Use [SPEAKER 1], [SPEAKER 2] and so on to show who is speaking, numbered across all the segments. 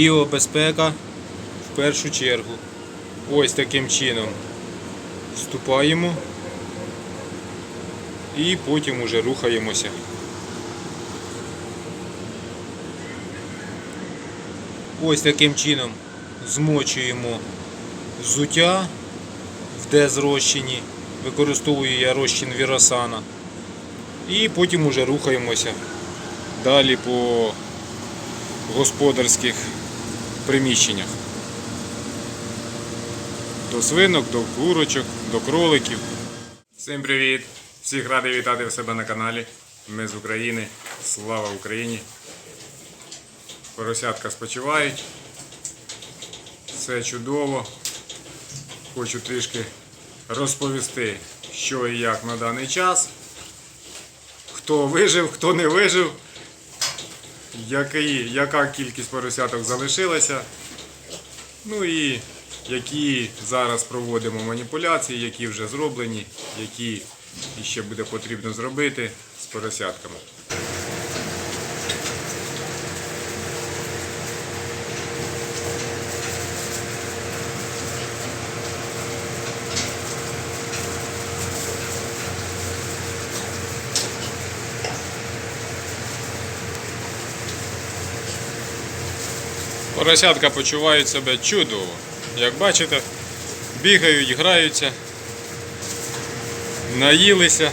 [SPEAKER 1] Біобезпека в першу чергу. Ось таким чином вступаємо і потім уже рухаємося. Ось таким чином змочуємо взуття в дезрозчині. Використовую я розчин Віросана. І потім уже рухаємося далі по господарських приміщеннях. До свинок, до курочок, до кроликів. Всім привіт! Всіх радий вітати в себе на каналі. Ми з України. Слава Україні! Поросятка спочивають. Все чудово. Хочу трішки розповісти, що і як на даний час. Хто вижив, хто не вижив, який, яка кількість поросяток залишилася. Ну і які зараз проводимо маніпуляції, які вже зроблені, які ще буде потрібно зробити з поросятками. Поросятка почувають себе чудово. Як бачите, бігають, граються, наїлися.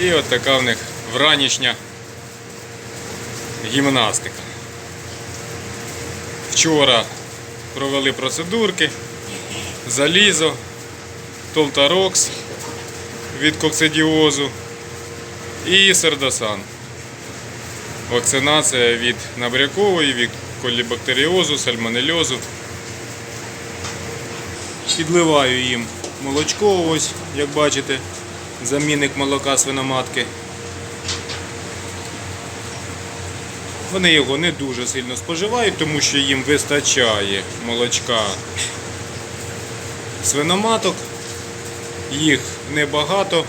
[SPEAKER 1] І от така в них вранішня гімнастика. Вчора провели процедурки, залізо, толтарокс від коксидіозу і сердосан. Вакцинація від набрякової, від колібактеріозу, сальмонельозу. Підливаю їм молочко, ось, як бачите, замінник молока свиноматки. Вони його не дуже сильно споживають, тому що їм вистачає молочка свиноматок. Їх небагато.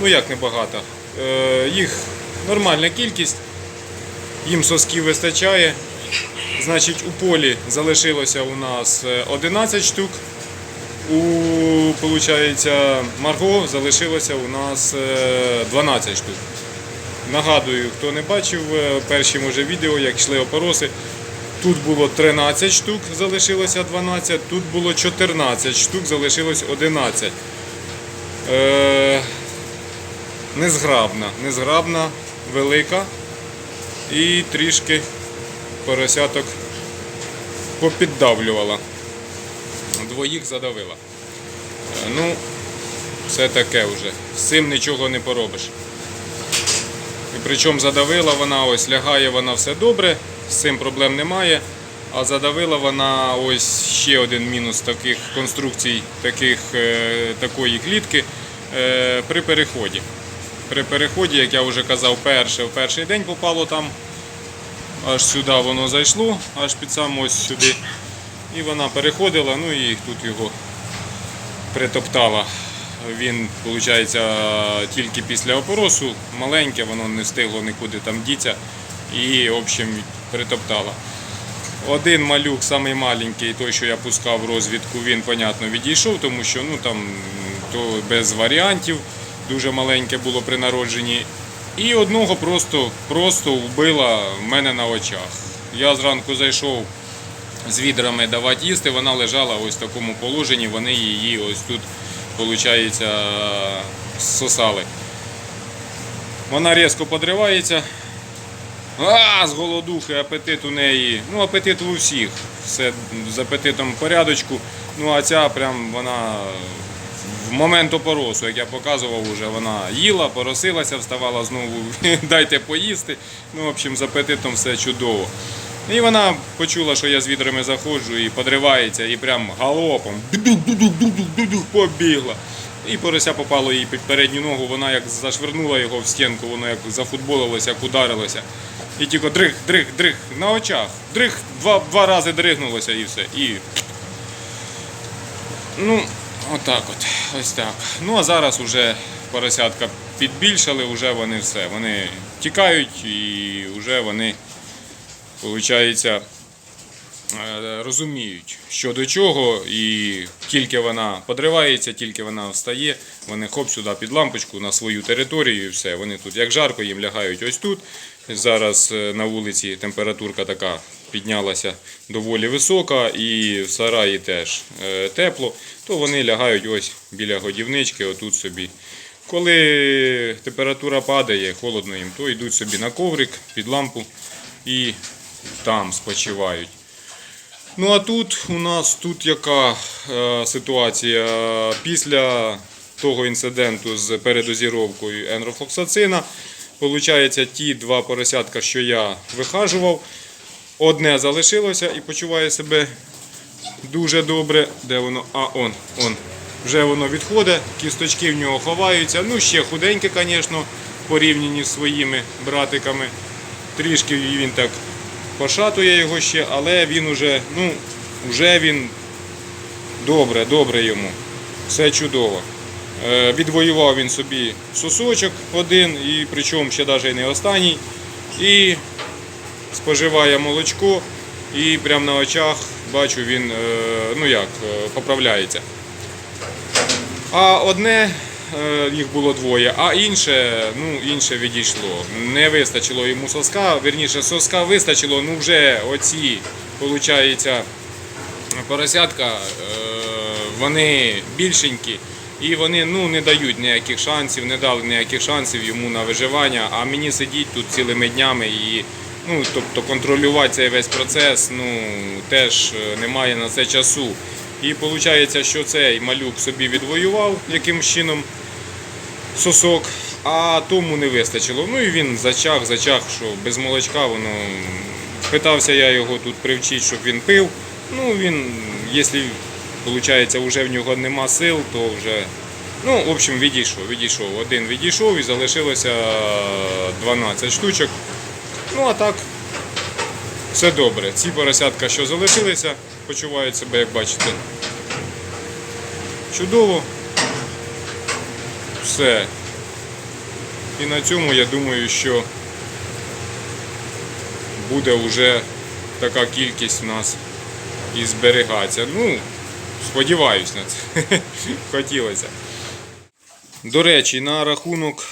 [SPEAKER 1] Ну як небагато? Е, їх нормальна кількість. Їм сосків вистачає. Значить, у полі залишилося у нас е, 11 штук. У получається, Марго залишилося у нас е, 12 штук. Нагадую, хто не бачив е, перші може відео, як йшли опороси. Тут було 13 штук, залишилося 12, тут було 14 штук, залишилось 11. Е, незграбна, незграбна, велика і трішки поросяток попіддавлювала. Двоїх задавила. Е, Ну, це таке вже. З цим нічого не поробиш. І причому задавила вона, ось лягає вона все добре, з цим проблем немає. А задавила вона ось ще один мінус таких конструкцій, таких, е, такої клітки е, при переході. При переході, як я вже казав, перше, в перший день попало там, аж сюди воно зайшло, аж під сам ось сюди. І вона переходила, ну і тут його притоптала. Він, виходить, тільки після опоросу, маленьке, воно не встигло нікуди там діться і, в общем, притоптала. Один малюк, самий маленький, той, що я пускав розвідку, він, понятно, відійшов, тому що ну, там, то без варіантів, дуже маленьке було при народженні. І одного просто, просто вбила в мене на очах. Я зранку зайшов з відрами давати їсти, вона лежала ось в такому положенні, вони її ось тут, виходить, сосали. Вона різко подривається. А, з голодухи, апетит у неї. Ну, апетит у всіх. Все з апетитом в порядочку. Ну, а ця прям вона в момент опоросу, як я показував, уже вона їла, поросилася, вставала знову, дайте поїсти. Ну, в общем, з апетитом все чудово. І вона почула, що я з відрами заходжу і подривається, і прям галопом побігла. І порося попало їй під передню ногу, вона як зашвирнула його в стінку, воно як зафутболилося, як ударилося. І тільки дрих, дрих, дрих на очах. Дрих два, два рази дригнулося і все. І... Ну, отак от. Ось так. Ну а зараз уже поросятка підбільшали, вже вони все. Вони тікають і вже вони, виходить, е, розуміють, що до чого, і тільки вона подривається, тільки вона встає, вони хоп сюди під лампочку на свою територію і все. Вони тут, як жарко, їм лягають ось тут. Зараз е, на вулиці температурка така піднялася доволі висока, і в сараї теж е, тепло, то вони лягають ось біля годівнички, отут собі. Коли температура падає, холодно їм, то йдуть собі на коврик під лампу і там спочивають. Ну а тут у нас тут яка е, ситуація після того інциденту з передозіровкою енрофоксацина. Получається, ті два поросятка, що я вихажував, одне залишилося і почуває себе дуже добре. Де воно? А, он, он. Вже воно відходить, кісточки в нього ховаються. Ну, ще худеньке, звісно, порівняні з своїми братиками. Трішки він так пошатує його ще, але він уже, ну, вже він добре, добре йому. Все чудово. Е, Відвоював він собі сосочок один, і причому ще навіть не останній. І споживає молочко, і прямо на очах бачу, він е, ну як, е, поправляється. А одне, е, їх було двоє, а інше, ну, інше відійшло. Не вистачило йому соска, вірніше, соска вистачило, ну вже оці, виходить, поросятка, вони більшенькі. І вони ну, не дають ніяких шансів, не дали ніяких шансів йому на виживання, а мені сидіть тут цілими днями і ну, тобто контролювати цей весь процес ну, теж е, немає на це часу. І виходить, що цей малюк собі відвоював якимсь чином сосок, а тому не вистачило. Ну і він зачах, зачах, що без молочка воно. Питався я його тут привчити, щоб він пив. Ну він, якщо виходить, вже в нього нема сил, то вже. Ну, в общем, відійшов, відійшов. Один відійшов і залишилося 12 штучок. Ну а так, все добре. Ці поросятка, що залишилися, почувають себе, як бачите. Чудово. Все. І на цьому я думаю, що буде вже така кількість в нас і зберігатися. Ну, сподіваюсь на це. Хотілося. До речі, на рахунок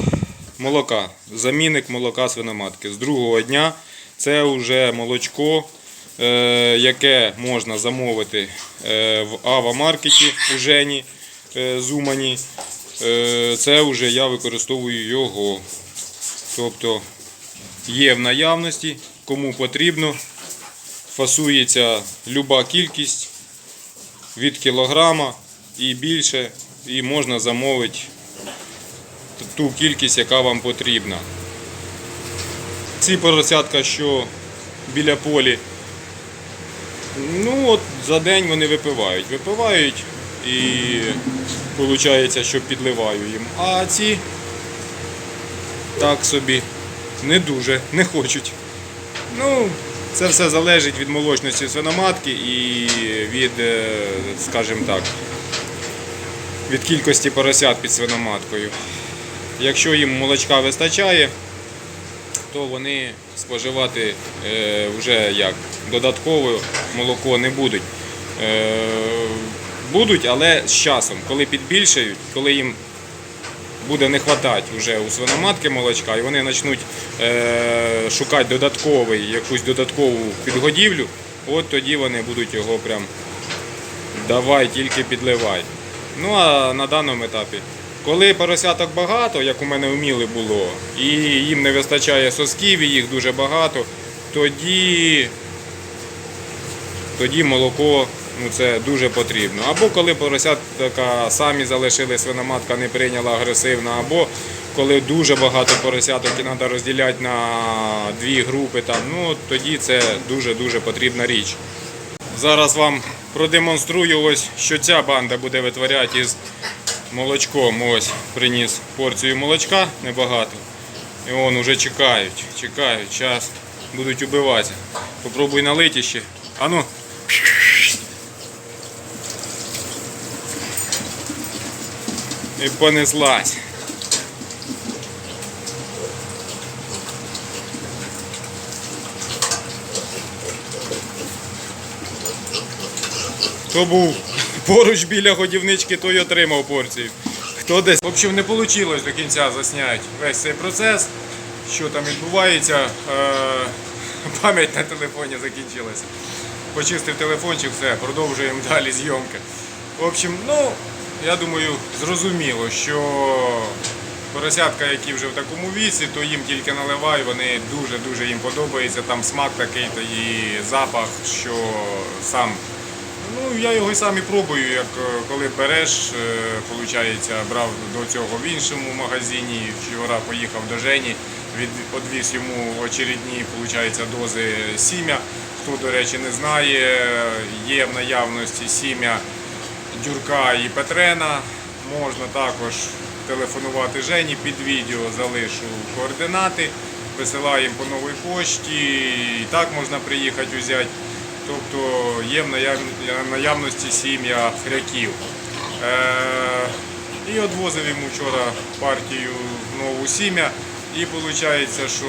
[SPEAKER 1] молока. Замінник молока свиноматки. З другого дня це вже молочко, е, яке можна замовити е, в Ава-маркеті у Жені е, Зумані. Це вже я використовую його. Тобто є в наявності, кому потрібно. Фасується люба кількість від кілограма і більше, і можна замовити ту кількість, яка вам потрібна. Ці поросятка, що біля полі, ну от за день вони випивають. Випивають і виходить, що підливаю їм. А ці так собі не дуже, не хочуть. Ну, це все залежить від молочності свиноматки і від, е, скажімо так, від кількості поросят під свиноматкою. Якщо їм молочка вистачає, то вони споживати е, вже як додаткове молоко не будуть. Е, будуть, але з часом, коли підбільшають, коли їм буде не вистачати вже у свиноматки молочка, і вони почнуть е, шукати додатковий, якусь додаткову підгодівлю, от тоді вони будуть його прям давай, тільки підливай. Ну а на даному етапі, коли поросяток багато, як у мене в Міли було, і їм не вистачає сосків, і їх дуже багато, тоді, тоді молоко ну, це дуже потрібно. Або коли поросятка самі залишили, свиноматка не прийняла агресивно, або коли дуже багато поросяток і треба розділяти на дві групи, там, ну, тоді це дуже-дуже потрібна річ. Зараз вам продемонструю, ось, що ця банда буде витворяти із Молочко Ось приніс порцію молочка небагато. І вон уже чекають, чекають, час будуть убиватися. Попробуй налити ще. Ану. І понеслась. Хто був? Поруч біля годівнички, той отримав порцію. Хто десь. В общем, не вийшло до кінця засняти весь цей процес, що там відбувається. Е, Пам'ять на телефоні закінчилася. Почистив телефончик, все, продовжуємо далі зйомки. В общем, ну, я думаю, зрозуміло, що поросятка, які вже в такому віці, то їм тільки наливай, вони дуже-дуже їм подобається. Там смак такий та і запах, що сам. Ну, я його і сам і пробую, як е, коли береш, виходить, брав до цього в іншому магазині. Вчора поїхав до Жені, від, одвіз йому очередні виходить, дози сім'я. Хто, до речі, не знає, є в наявності сім'я Дюрка і Петрена. Можна також телефонувати Жені під відео, залишу координати, висилаємо по новій пошті. І так можна приїхати взяти. Тобто є в наявності сім'я хряків. Е, і відвозив йому вчора партію нову сім'я. І виходить, що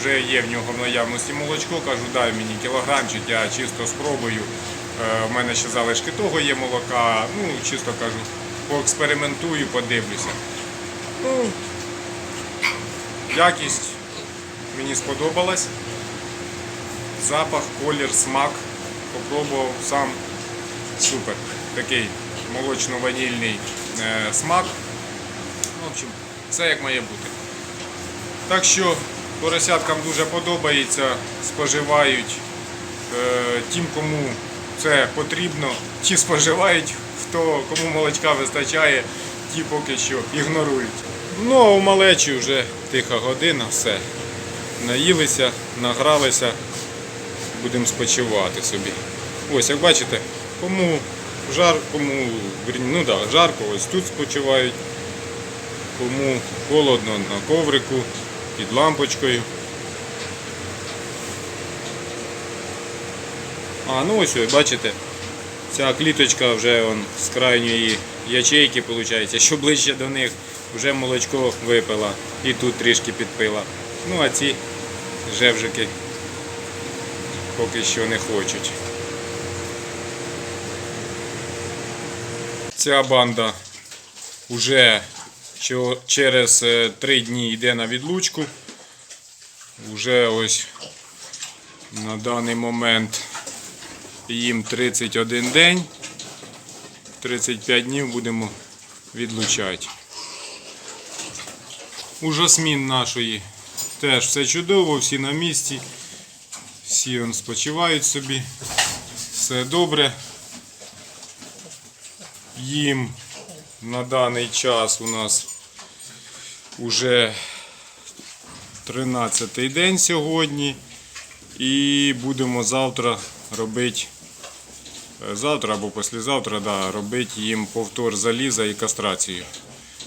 [SPEAKER 1] вже є в нього в наявності молочко. Кажу, дай мені кілограмчик, я чисто спробую. Е, в мене ще залишки того є молока. Ну, чисто кажу, поекспериментую, подивлюся. Ну, якість мені сподобалась. Запах, колір, смак. Попробував сам супер. Такий молочно-ванільний е, смак. В общем, все як має бути. Так що поросяткам дуже подобається, споживають е, тим, кому це потрібно, ті споживають, хто кому молочка вистачає, ті поки що ігнорують. Ну а у малечі вже тиха година, все. Наїлися, награлися, будемо спочивати собі. Ось, як бачите, кому жар, кому ну, да, жарко, ось тут спочивають, кому холодно на коврику, під лампочкою. А, ну ось, ось, бачите, ця кліточка вже он, з крайньої ячейки, виходить, що ближче до них вже молочко випила і тут трішки підпила. Ну а ці жевжики поки що не хочуть. Ця банда вже через е, три дні йде на відлучку. Уже ось на даний момент їм 31 день. 35 днів будемо відлучати. У жасмін нашої теж все чудово, всі на місці. Всі он спочивають собі. Все добре. Їм на даний час у нас уже 13 день сьогодні. І будемо завтра робити, е, завтра або післязавтра, да, робити їм повтор заліза і кастрацію.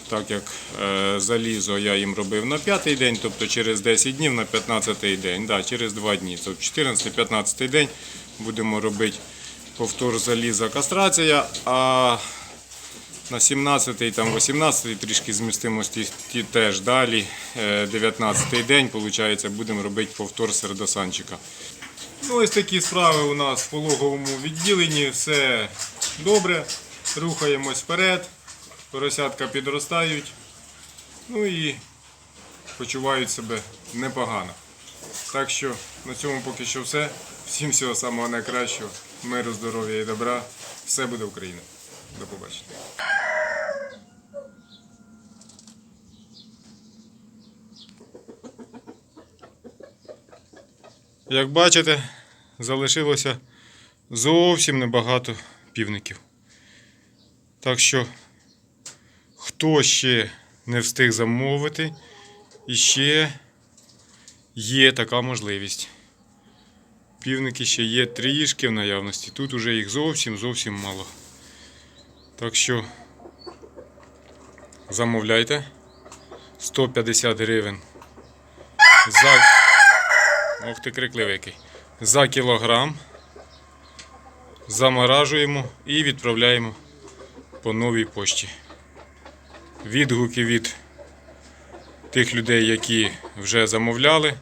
[SPEAKER 1] Так як е, залізо я їм робив на п'ятий день, тобто через 10 днів на 15-й день, да, через 2 дні. Тобто 14-15 день будемо робити повтор заліза кастрація, а на 17-й, там 18-й трішки змістимості теж далі. Е, 19-й день, виходить, будемо робити повтор сердосанчика. Ну, ось такі справи у нас в пологовому відділенні. Все добре. Рухаємось вперед. Поросятка підростають. Ну і почувають себе непогано. Так що на цьому поки що все. Всім всього самого найкращого. Миру, здоров'я і добра. Все буде Україна. До побачення. Як бачите, залишилося зовсім небагато півників. Так що, хто ще не встиг замовити, іще є така можливість. Півники ще є трішки в наявності. Тут уже їх зовсім зовсім мало. Так що замовляйте 150 гривень за. Ох ти крикливий. За кілограм. Заморажуємо і відправляємо по новій пошті. Відгуки від тих людей, які вже замовляли.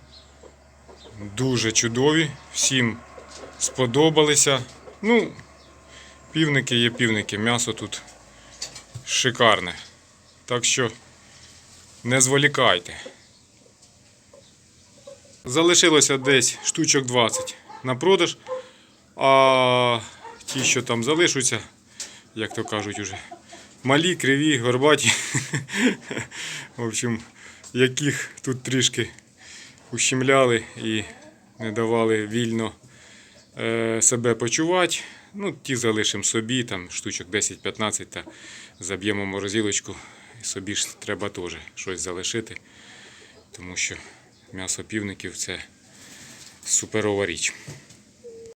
[SPEAKER 1] Дуже чудові. Всім сподобалися. Ну, Півники є півники, м'ясо тут шикарне. Так що не зволікайте. Залишилося десь штучок 20 на продаж. А ті, що там залишаться, як то кажуть уже, малі, криві, горбаті. В общем, яких тут трішки ущемляли і не давали вільно е, себе почувати. Ну, ті залишимо собі, там штучок 10-15 та заб'ємо морозилочку. І собі ж треба теж щось залишити, тому що м'ясо півників це суперова річ.